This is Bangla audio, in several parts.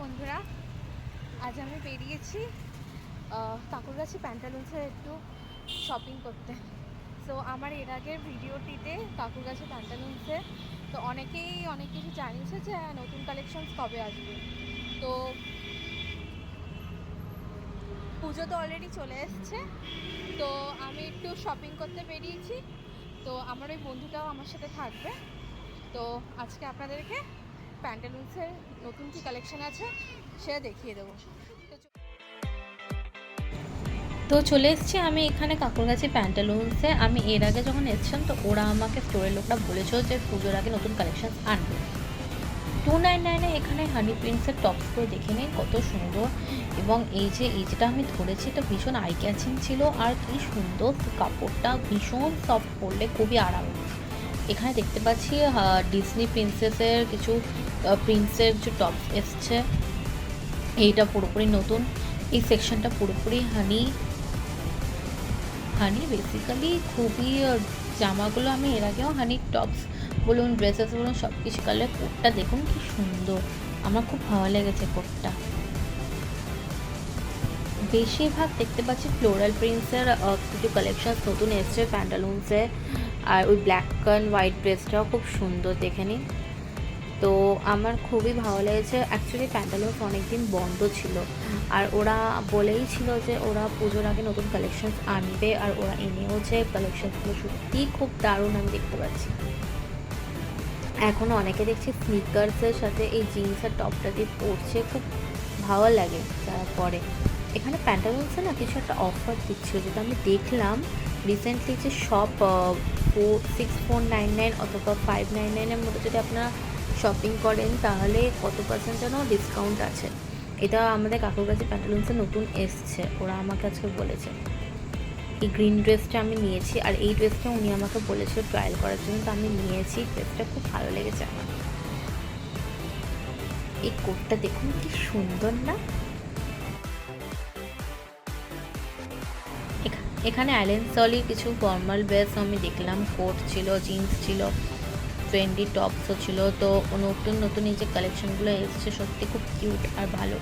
বন্ধুরা আজ আমি বেরিয়েছি কাকুরগাছি প্যান্টালুন্সে একটু শপিং করতে। সো আমার এর আগের ভিডিওটিতে কাকুরগাছি প্যান্টালুন্সে তো অনেকেই অনেক কিছু জানিয়েছে যে হ্যাঁ, নতুন কালেকশনস কবে আসবে। তো পুজো তো অলরেডি চলে এসছে তো আমি একটু শপিং করতে বেরিয়েছি। তো আমার ওই বন্ধুটাও আমার সাথে থাকবে। তো আজকে আপনাদেরকে প্যান্টালুন্সের নতুন কী কালেকশন আছে, সেটা দেখিয়ে দেবো। তো চলে এসেছি আমি এখানে কাকুর কাছে প্যান্টালুন্সে আমি এর আগে যখন এসেছিলাম, তো ওরা আমাকে স্টোরের লোকটা বলেছিল যে পুজোর আগে নতুন কালেকশন আনবে। টু নাইন নাইনে এখানে হানি প্রিন্টসের টপসগুলো দেখে নিন, কত সুন্দর। এবং এই যে, এই যেটা আমি ধরেছি, এটা ভীষণ আই ক্যাচিং ছিল। আর কি সুন্দর কাপড়টা, ভীষণ সফট পরলে খুবই আরাম। এখানে দেখতে পাচ্ছি ডিজনি প্রিন্সেসের কিছু প্রিন্সের কিছু টপস এসছে। এইটা পুরোপুরি নতুন। এই সেকশনটা পুরোপুরি হানি হানি বেসিক্যালি খুবই জামাগুলো আমি এর আগেও হানি টপস বলুন ড্রেসেস বলুন সব কিছু কালার কোটটা দেখুন কি সুন্দর, আমার খুব ভালো লেগেছে কোটটা বেশিরভাগ দেখতে পাচ্ছি ফ্লোরাল প্রিন্টসের কিছু কালেকশন নতুন এসছে প্যান্টালুন্সে আর ওই ব্ল্যাক অ্যান্ড হোয়াইট ড্রেসটাও খুব সুন্দর দেখে নিন। তো আমার খুবই ভালো লেগেছে। অ্যাকচুয়ালি প্যান্টালুন্স অনেক দিন বন্ধ ছিল। আর ওরা বলেই ছিল যে ওরা পুজোর আগে নতুন কালেকশন আনবে আর ওরা এনেওছে কালেকশনগুলো সত্যিই খুব দারুণ আমি দেখতে পাচ্ছি। এখনও অনেকে দেখছি স্নিকার্সের সাথে এই জিন্স আর টপটা দিয়ে পরছে। খুব ভালো লাগে যারা পরে এখানে প্যান্টালুন্সে না কিছু একটা অফার দিচ্ছিল যেটা আমি দেখলাম। রিসেন্টলি যে সব four six four nine nine অথবা ফাইভ নাইন নাইনের মধ্যে যদি আপনারা শপিং করেন, তাহলে কত পার্সেন্ট যেন ডিসকাউন্ট আছে? এটা আমাদের কাকুর কাছে প্যান্টালুন্সে নতুন এসছে। ওরা আমাকে আজকে বলেছে। এই গ্রিন ড্রেসটা আমি নিয়েছি আর এই ড্রেসটা উনি আমাকে বলেছিল ট্রায়াল করার জন্য, তো আমি নিয়েছি। ড্রেসটা খুব ভালো লেগেছে আমার। এই কোটটা দেখুন কি সুন্দর না? এখানে অ্যালেন সলির কিছু ফর্মাল ড্রেস আমি দেখলাম। কোট ছিল জিন্স ছিল ট্রেন্ডি টপসও ছিল। তো নতুন নতুন এই যে কালেকশনগুলো এসছে, সত্যি খুব কিউট আর ভালো।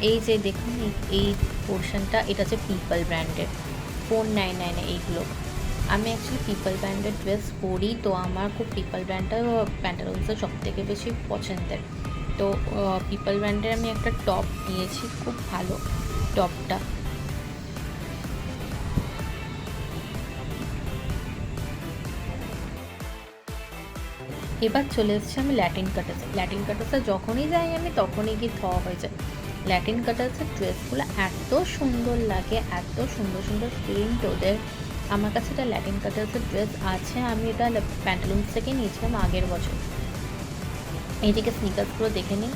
এই যে দেখুন, এই- পোর্শনটা এটা হচ্ছে পিপল ব্র্যান্ডের ফোর নাইন নাইনে এইগুলো। আমি অ্যাকচুয়ালি পিপল ব্র্যান্ডের ড্রেস পরি, তো আমার খুব পিপল ব্র্যান্ডটা প্যান্টালুন্সের সব থেকে বেশি পছন্দের। তো পিপল ব্র্যান্ডের আমি একটা টপ নিয়েছি, খুব ভালো টপটা এবার চলে এসেছি আমি ল্যাটিন কাটাসে ল্যাটিন কাটাসে যখনই যাই আমি তখনই কি থ হয়ে যায়। ল্যাটিন কাটাসের ড্রেসগুলো এত সুন্দর লাগে, এত সুন্দর সুন্দর প্রিন্ট ওদের। আমার কাছে এটা ল্যাটিন কাটাসের ড্রেস আছে, আমি এটা প্যান্টালুন্স থেকে নিয়েছিলাম আগের বছর। এইদিকে স্নিকার্সগুলো দেখে নিই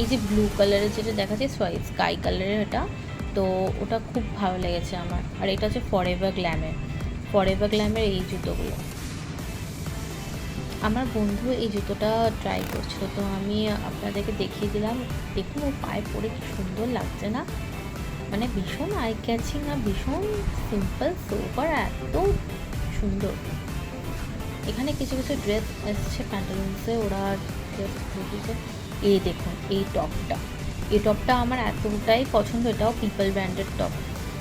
এই যে ব্লু কালারের যেটা দেখাচ্ছে স্কাই কালারের এটা, তো ওটা খুব ভালো লেগেছে আমার। আর এটা হচ্ছে ফরএভার গ্ল্যামের ফরএভার গ্ল্যামের এই জুতোগুলো। আমার বন্ধু এই জুতোটা ট্রাই করছিল, তো আমি আপনাদেরকে দেখিয়ে দিলাম। দেখুন ও পায়ে পরে কি সুন্দর লাগছে না। মানে ভীষণ আই ক্যাচিং আর ভীষণ সিম্পল সোবার এত সুন্দর। এখানে কিছু কিছু ড্রেস এসছে প্যান্টালুন্সে ওরা ড্রেস দিয়েছে এই দেখুন, এই টপটা। এই টপটা আমার এতটাই পছন্দ, এটাও পিপল ব্র্যান্ডের টপ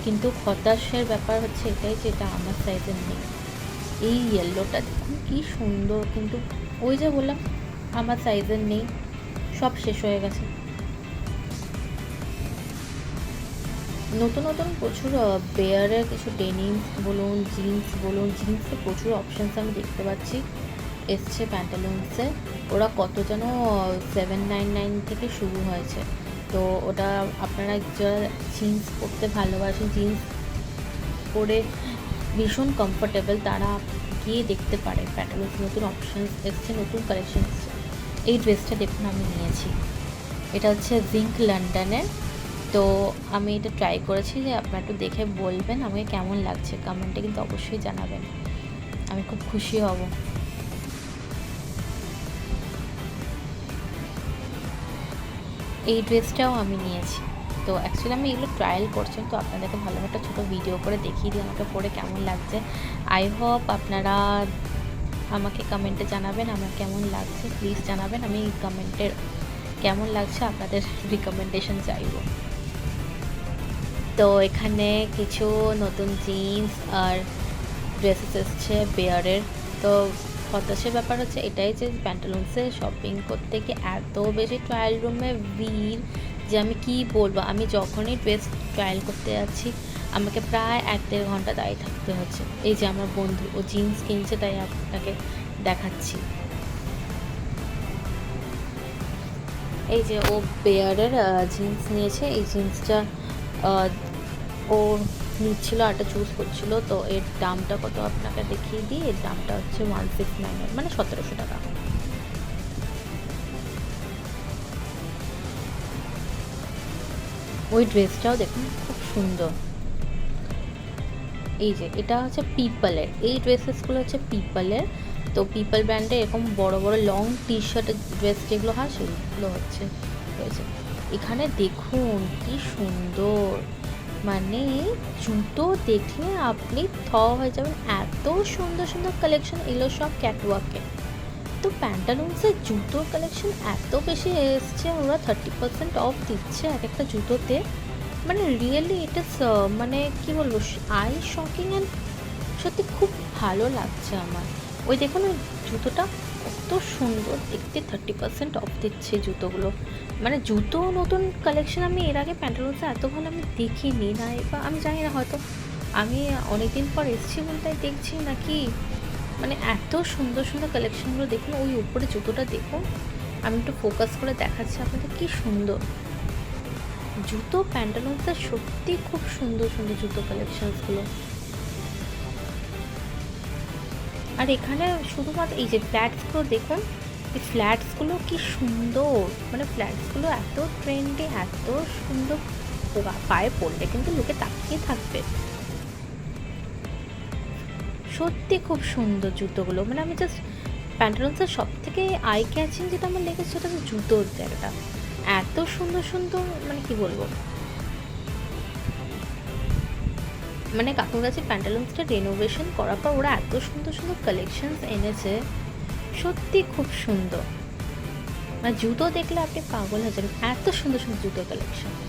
কিন্তু হতাশের ব্যাপার হচ্ছে এটাই যে এটা আমার সাইজের নেই। এই ইয়েলোটা দেখুন, কি সুন্দর কিন্তু। ওই যে বললাম, আমার সাইজের নেই, সব শেষ হয়ে গেছে। নতুন নতুন প্রচুর বেয়ারের কিছু ডেনিম বলুন জিন্স বলুন জিন্সে প্রচুর অপশানস আমি দেখতে পাচ্ছি। এসছে প্যান্টালুন্সে ওরা কত যেন সেভেন নাইন নাইন থেকে শুরু হয়েছে। তো ওটা আপনারা যারা জিন্স পরতে ভালোবাসেন জিন্স পরে ভীষণ কমফোর্টেবল তারা গিয়ে দেখতে পারে প্যাটালুন্স নতুন অপশানস এসছে নতুন কালেকশন এসছে এই ড্রেসটা দেখুন, আমি নিয়েছি। এটা হচ্ছে জিঙ্ক লন্ডনের তো আমি এটা ট্রাই করেছি যে আপনারা একটু দেখে বলবেন আমাকে কেমন লাগছে। কমেন্টে কিন্তু অবশ্যই জানাবেন। আমি খুব খুশি হব। এই ড্রেসটাও আমি নিয়েছি। তো অ্যাকচুয়ালি আমি এগুলো ট্রায়াল করছি, তো আপনাদেরকে ভালো একটা ছোটো ভিডিও করে দেখিয়ে দিই আমাকে পরে কেমন লাগছে। আই হোপ আপনারা আমাকে কমেন্টে জানাবেন আমার কেমন লাগছে প্লিজ জানাবেন। আমি কমেন্টের কেমন লাগছে আপনাদের রিকমেন্ডেশন চাইব। তো এখানে কিছু নতুন জিন্স আর ড্রেসেস এসছে বেয়ারের তো হতাশের ব্যাপার হচ্ছে এটাই যে প্যান্টালুন্সে শপিং করতে গিয়ে এত বেশি ট্রায়াল রুমে ভিড় যে আমি কি বলব? আমি যখনই ড্রেস ট্রায়াল করতে যাচ্ছি, আমাকে প্রায় এক দেড় ঘণ্টা দাঁড়িয়ে থাকতে হচ্ছে। এই যে আমার বন্ধু, ও জিন্স কিনছে, তাই আপনাকে দেখাচ্ছি। এই যে ও বেয়ারের জিন্স নিয়েছে। এই জিন্সটা ও নিচ্ছিল আরটা চুজ করছিল। তো এর দামটা কত? আপনাকে দেখিয়ে দিই। এর দামটা হচ্ছে ওয়ান সিক্স নাইন মানে সতেরোশো টাকা। ওই ড্রেসটাও দেখুন, খুব সুন্দর। এই যে, এটা হচ্ছে পিপলের এই ড্রেসেসগুলো হচ্ছে পিপলের তো পিপল ব্র্যান্ডে এরকম বড় বড় লং টি শার্টের ড্রেস যেগুলো হয়, সেগুলো হচ্ছে এখানে দেখুন, কি সুন্দর। মানে জুতো দেখলে আপনি থ হয়ে যাবেন। এত সুন্দর সুন্দর কালেকশন এগুলো সব ক্যাটওয়ার্কে তো প্যান্টালুন্সের জুতোর কালেকশন এত বেশি এসছে, ওরা থার্টি পার্সেন্ট অফ দিচ্ছে এক একটা জুতোতে। মানে রিয়েলি এটা মানে কি বলব আই শকিং অ্যান্ড সত্যি খুব ভালো লাগছে আমার। ওই দেখুন, ওই জুতোটা কত সুন্দর, দেখতে থার্টি পার্সেন্ট অফ দিচ্ছে জুতোগুলো। মানে জুতো নতুন কালেকশন আমি এর আগে প্যান্টালুন্সে এত ভালো আমি দেখিনি, না বা আমি জানি না, হয়তো আমি অনেকদিন পর এসেছি বলতে দেখছি নাকি। মানে এত সুন্দর সুন্দর কালেকশনগুলো দেখুন, ওই উপরে জুতোটা দেখুন। আমি একটু ফোকাস করে দেখাচ্ছি আপনাদের কি সুন্দর। জুতো প্যান্টালুন্সটা সত্যি খুব সুন্দর সুন্দর জুতো কালেকশনসগুলো আর এখানে শুধুমাত্র এই যে ফ্ল্যাটসগুলো দেখুন, এই ফ্ল্যাটসগুলো কি সুন্দর। মানে ফ্ল্যাটসগুলো এত ট্রেন্ডে এত সুন্দর পায়ে পড়লে কিন্তু লোকে তাকিয়ে থাকবে। সত্যি খুব সুন্দর জুতোগুলো। মানে আমি জাস্ট প্যান্টালুন্সের সব থেকে আই ক্যাচিং যেটা আমার লেগেছে সেটা হচ্ছে জুতোর জায়গাটা। এত সুন্দর সুন্দর মানে কি বলব? মানে কাকুর কাছে প্যান্টালুন্সটা রেনোভেশন করার পর ওরা এত সুন্দর সুন্দর কালেকশনস এনেছে। সত্যি খুব সুন্দর। মানে জুতো দেখলে আপনি পাগল হয়ে যাবেন। এত সুন্দর সুন্দর জুতো কালেকশন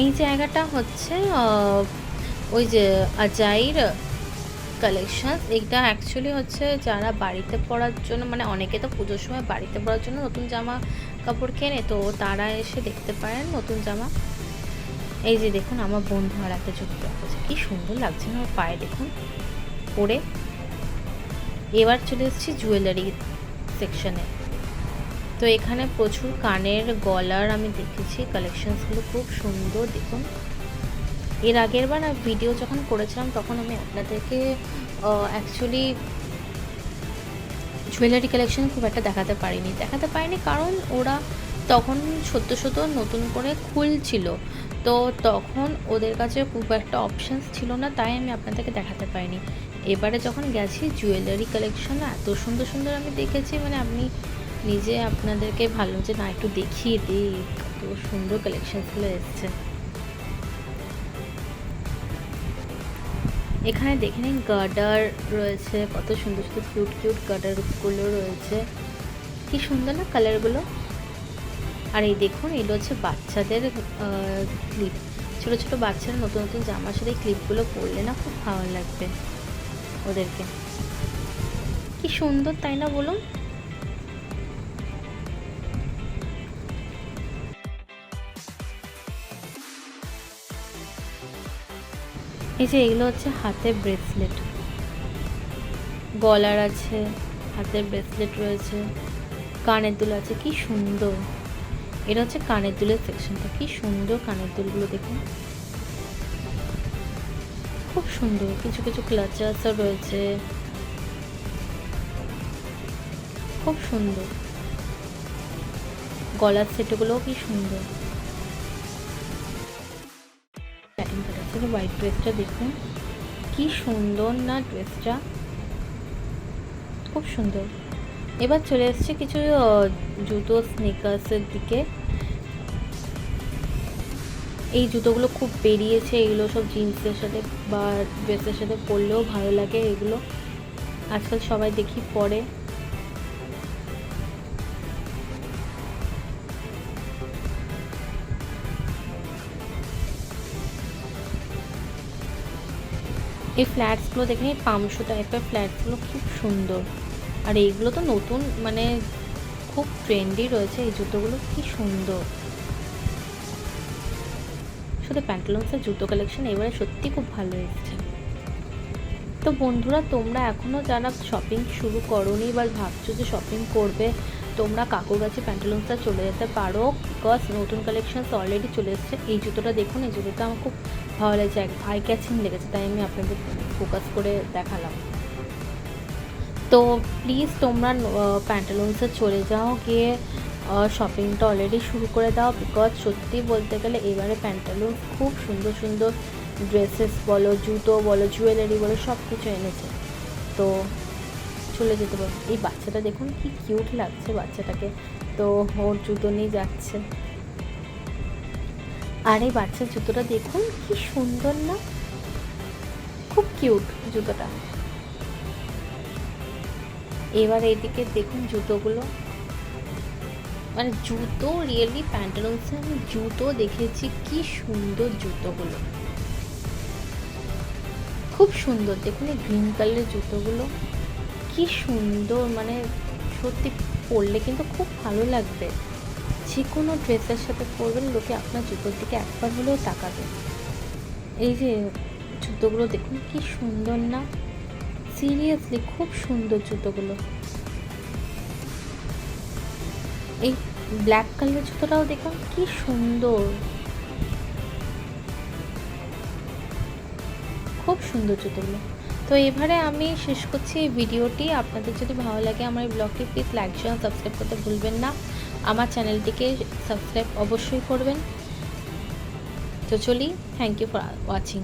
এই জায়গাটা হচ্ছে ওই যে আজাইর কালেকশন এইটা অ্যাকচুয়ালি হচ্ছে যারা বাড়িতে পরার জন্য মানে অনেকে তো পুজোর সময় বাড়িতে পরার জন্য নতুন জামা কাপড় কেনে, তো তারা এসে দেখতে পারেন নতুন জামা। এই যে দেখুন, আমার বন্ধু আর একটা জুতো রাখছে কি সুন্দর লাগছে না, আমার পায়ে দেখুন। পরে এবার চলে এসেছি জুয়েলারি সেকশনে তো এখানে প্রচুর কানের গলার আমি দেখেছি কালেকশনসগুলো খুব সুন্দর, দেখুন। এর আগের বার ভিডিও যখন করেছিলাম, তখন আমি আপনাদেরকে অ্যাকচুয়ালি জুয়েলারি কালেকশন খুব একটা দেখাতে পারিনি। দেখাতে পারিনি কারণ ওরা তখন সত্য সত্য নতুন করে খুলছিল। তো তখন ওদের কাছে খুব একটা অপশানস ছিল না, তাই আমি আপনাদেরকে দেখাতে পারিনি। এবারে যখন গেছি জুয়েলারি কালেকশন এত সুন্দর সুন্দর আমি দেখেছি মানে আপনি নিজে আপনাদেরকে ভালো যে না, একটু দেখিয়ে দিই কত সুন্দর কালেকশনসগুলো এসছে। এখানে দেখে নিন গার্ডার রয়েছে, কত সুন্দর সুন্দর কিউট কিউট গার্ডারগুলো রয়েছে। কি সুন্দর না কালারগুলো আর এই দেখুন, এগুলো হচ্ছে বাচ্চাদের ক্লিপ ছোটো ছোটো বাচ্চারা নতুন নতুন জামার সাথে ক্লিপগুলো পরলে না খুব ভালো লাগবে ওদেরকে। কি সুন্দর, তাই না বলুন? এই যে এগুলো হচ্ছে হাতের ব্রেসলেট গলার আছে, হাতের ব্রেসলেট রয়েছে, কানের দুল আছে, কি সুন্দর। এটা হচ্ছে কানের দুলের সেকশনটা কি সুন্দর কানের দুলগুলো দেখুন। খুব সুন্দর, কিছু কিছু ক্লাচার্সও রয়েছে। খুব সুন্দর। গলার সেটগুলোও কি সুন্দর। কাটাচ্ছে হোয়াইট ড্রেসটা দেখুন। কি সুন্দর না ড্রেসটা খুব সুন্দর। এবার চলে এসছে কিছু জুতো স্নিকার্সের দিকে। এই জুতোগুলো খুব বেরিয়েছে, এগুলো সব জিন্সের সাথে বা ড্রেসের সাথে পরলেও ভালো লাগে এগুলো। আজকাল সবাই দেখি পরে। এই ফ্ল্যাটসগুলো দেখে এই পামশো টাইপের ফ্ল্যাটসগুলো খুব সুন্দর। আর এইগুলো তো নতুন মানে খুব ট্রেন্ডি রয়েছে, এই জুতোগুলো কি সুন্দর। শুধু প্যান্টালুন্সের জুতো কালেকশন এবারে সত্যি খুব ভালো এসেছে। তো বন্ধুরা, তোমরা এখনও যারা শপিং শুরু করনি বা ভাবছ যে শপিং করবে, তোমরা কাকুর কাছে প্যান্টালুন্সটা চলে যেতে পারো বিকজ নতুন কালেকশনস অলরেডি চলে এসেছে। এই জুতোটা দেখুন, এই জুতোটা আমার খুব ভালো লেগেছে আই ক্যাচিং লেগেছে, তাই আমি আপনাদের ফোকাস করে দেখালাম। তো প্লিজ তোমরা প্যান্টালুন্সে চলে যাও, গিয়ে শপিংটা অলরেডি শুরু করে দাও বিকজ সত্যি বলতে গেলে এবারে প্যান্টালুন খুব সুন্দর সুন্দর ড্রেসেস বলো, জুতো বলো জুয়েলারি বলো সব কিছু এনেছে। তো চলে যেতে পারো। এই বাচ্চাটা দেখুন কি কিউট লাগছে বাচ্চাটাকে। তো ওর জুতো নিয়ে যাচ্ছে। আর এই বাচ্চার জুতোটা দেখুন, কি সুন্দর না? খুব কিউট জুতোটা। এবার এইদিকে দেখুন জুতোগুলো। মানে জুতো রিয়েলি প্যান্টালুন্সে আমি জুতো দেখেছি, কি সুন্দর জুতোগুলো। খুব সুন্দর, দেখুন এই গ্রিন কালারের জুতোগুলো। কি সুন্দর মানে সত্যি পরলে কিন্তু খুব ভালো লাগবে। যে কোনো ড্রেসের সাথে পরবেন, লোকে আপনার জুতোর দিকে একবার হলেও তাকাবে। এই যে জুতোগুলো দেখুন, কি সুন্দর না? সিরিয়াসলি খুব সুন্দর জুতোগুলো। এই ব্ল্যাক কালারের জুতোটাও দেখুন, কি সুন্দর। খুব সুন্দর জুতোগুলো। তো এবারে আমি শেষ করছি এই ভিডিওটি। আপনাদের যদি ভালো লাগে আমার এই ব্লগটি প্লিজ লাইক শেয়ার সাবস্ক্রাইব করতে ভুলবেন না। আমার চ্যানেলটিকে সাবস্ক্রাইব অবশ্যই করবেন। তো চলি থ্যাংক ইউ ফর ওয়াচিং